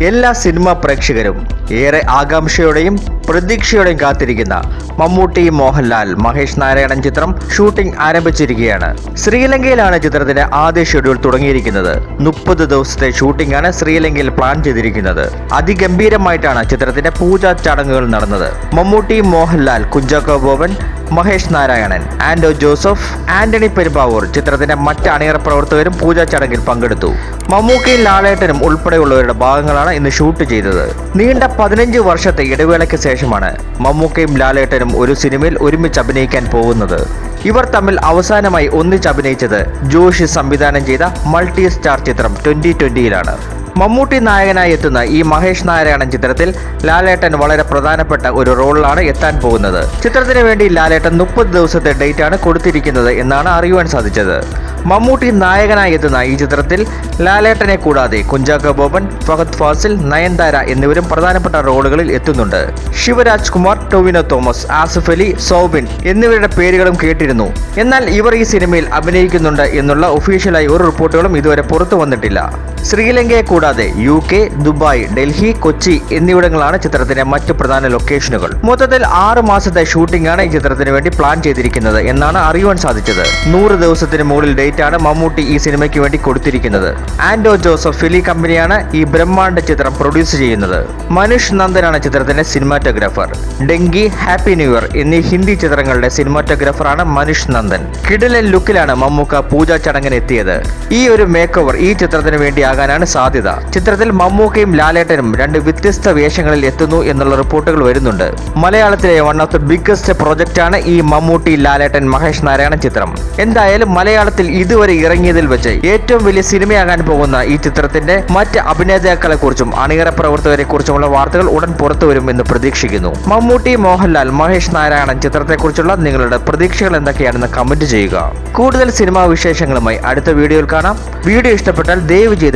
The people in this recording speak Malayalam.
എല്ലാ സിനിമാ പ്രേക്ഷകരും ഏറെ ആകാംക്ഷയോടെയും പ്രതീക്ഷയോടെയും കാത്തിരിക്കുന്ന മമ്മൂട്ടി മോഹൻലാൽ മഹേഷ് നാരായണൻ ചിത്രം ഷൂട്ടിംഗ് ആരംഭിച്ചിരിക്കുകയാണ്. ശ്രീലങ്കയിലാണ് ചിത്രത്തിന്റെ ആദ്യ ഷെഡ്യൂൾ തുടങ്ങിയിരിക്കുന്നത്. മുപ്പത് ദിവസത്തെ ഷൂട്ടിംഗ് ആണ് ശ്രീലങ്കയിൽ പ്ലാൻ ചെയ്തിരിക്കുന്നത്. അതിഗംഭീരമായിട്ടാണ് ചിത്രത്തിന്റെ പൂജാ ചടങ്ങുകൾ നടന്നത്. മമ്മൂട്ടി മോഹൻലാൽ കുഞ്ചാക്കോ ബോബൻ മഹേഷ് നാരായണൻ ആൻഡോ ജോസഫ് ആന്റണി പെരുമ്പാവൂർ ചിത്രത്തിന്റെ മറ്റ് അണിയറ പ്രവർത്തകരും പൂജാ ചടങ്ങിൽ പങ്കെടുത്തു. മമ്മൂക്കയും ലാലേട്ടനും ഉൾപ്പെടെയുള്ളവരുടെ ഭാഗങ്ങളാണ് ഇന്ന് ഷൂട്ട് ചെയ്തത്. നീണ്ട പതിനഞ്ച് വർഷത്തെ ഇടവേളയ്ക്ക് ശേഷമാണ് മമ്മൂക്കയും ലാലേട്ടനും ഒരു സിനിമയിൽ ഒരുമിച്ച് അഭിനയിക്കാൻ പോകുന്നത്. ഇവർ തമ്മിൽ അവസാനമായി ഒന്നിച്ച് അഭിനയിച്ചത് ജോഷി സംവിധാനം ചെയ്ത മൾട്ടി സ്റ്റാർ ചിത്രം ട്വന്റി ട്വന്റിയിലാണ്. മമ്മൂട്ടി നായകനായി എത്തുന്ന ഈ മഹേഷ് നാരായണൻ ചിത്രത്തിൽ ലാലേട്ടൻ വളരെ പ്രധാനപ്പെട്ട ഒരു റോളിലാണ് എത്താൻ പോകുന്നത്. ചിത്രത്തിന് വേണ്ടി ലാലേട്ടൻ മുപ്പത് ദിവസത്തെ ഡേറ്റ് ആണ് കൊടുത്തിരിക്കുന്നത് എന്നാണ് അറിയുവാൻ സാധിച്ചത്. മമ്മൂട്ടി നായകനായി എത്തുന്ന ഈ ചിത്രത്തിൽ ലാലേട്ടനെ കൂടാതെ കുഞ്ചാക്കോ ബോബൻ ഫഹദ് ഫാസിൽ നയൻതാര എന്നിവരും പ്രധാനപ്പെട്ട റോളുകളിൽ എത്തുന്നുണ്ട്. ശിവരാജ് കുമാർ ടൊവിനോ തോമസ് ആസിഫ് അലി സൗബിൻ എന്നിവരുടെ പേരുകളും കേട്ടിരുന്നു. എന്നാൽ ഇവർ ഈ സിനിമയിൽ അഭിനയിക്കുന്നുണ്ട് എന്നുള്ള ഒഫീഷ്യലായി ഒരു റിപ്പോർട്ടുകളും ഇതുവരെ പുറത്തു വന്നിട്ടില്ല. ശ്രീലങ്കയെ കൂടാതെ U K Dubai Delhi Kochi എന്നിവിടങ്ങളാണ് ചിത്രത്തിന്റെ മറ്റ് പ്രധാന ലൊക്കേഷനുകൾ. മൊത്തത്തിൽ ആറ് മാസത്തെ ഷൂട്ടിംഗ് ആണ് ഈ ചിത്രത്തിന് വേണ്ടി പ്ലാൻ ചെയ്തിരിക്കുന്നത് എന്നാണ് അറിയുവാൻ സാധിച്ചത്. നൂറ് ദിവസത്തിന് മുകളിൽ ആണ് മമ്മൂട്ടി ഈ സിനിമയ്ക്ക് വേണ്ടി കൊടുത്തിരിക്കുന്നത്. ആൻഡോ ജോസഫ് ഫിലി കമ്പനിയാണ് ഈ ബ്രഹ്മാണ്ഡ ചിത്രം പ്രൊഡ്യൂസ് ചെയ്യുന്നത്. മനുഷ് നന്ദനാണ് ചിത്രത്തിന്റെ cinematographer Dunki happy new year Hindi Hindi ചിത്രങ്ങളുടെ സിനിമാറ്റോഗ്രാഫറാണ് മനുഷ് നന്ദൻ. കിടിലൻ ലുക്കിലാണ് മമ്മൂക്ക പൂജാ ചടങ്ങിനെത്തിയത് ഈ ഒരു മേക്ക് ഓവർ ഈ ചിത്രത്തിന് വേണ്ടിയാകാനാണ് സാധ്യത. ചിത്രത്തിൽ മമ്മൂക്കയും ലാലേട്ടനും രണ്ട് വ്യത്യസ്ത വേഷങ്ങളിൽ എത്തുന്നു എന്നുള്ള റിപ്പോർട്ടുകൾ വരുന്നുണ്ട്. മലയാളത്തിലെ വൺ ഓഫ് ദ ബിഗ്ഗസ്റ്റ് പ്രൊജക്റ്റാണ് ഈ മമ്മൂട്ടി ലാലേട്ടൻ മഹേഷ് നാരായണൻ ചിത്രം. എന്തായാലും മലയാളത്തിൽ ഇതുവരെ ഇറങ്ങിയതിൽ വെച്ച് ഏറ്റവും വലിയ സിനിമയാകാൻ പോകുന്ന ഈ ചിത്രത്തിന്റെ മറ്റ് അഭിനേതാക്കളെ കുറിച്ചും അണിയറ പ്രവർത്തകരെ കുറിച്ചുമുള്ള വാർത്തകൾ ഉടൻ പുറത്തു വരും എന്ന് പ്രതീക്ഷിക്കുന്നു. മമ്മൂട്ടി മോഹൻലാൽ മഹേഷ് നാരായണൻ ചിത്രത്തെക്കുറിച്ചുള്ള നിങ്ങളുടെ പ്രതീക്ഷകൾ എന്തൊക്കെയാണെന്ന് കമന്റ് ചെയ്യുക. കൂടുതൽ സിനിമാ വിശേഷങ്ങളുമായി അടുത്ത വീഡിയോയിൽ കാണാം. വീഡിയോ ഇഷ്ടപ്പെട്ടാൽ ദയവ് ചെയ്ത്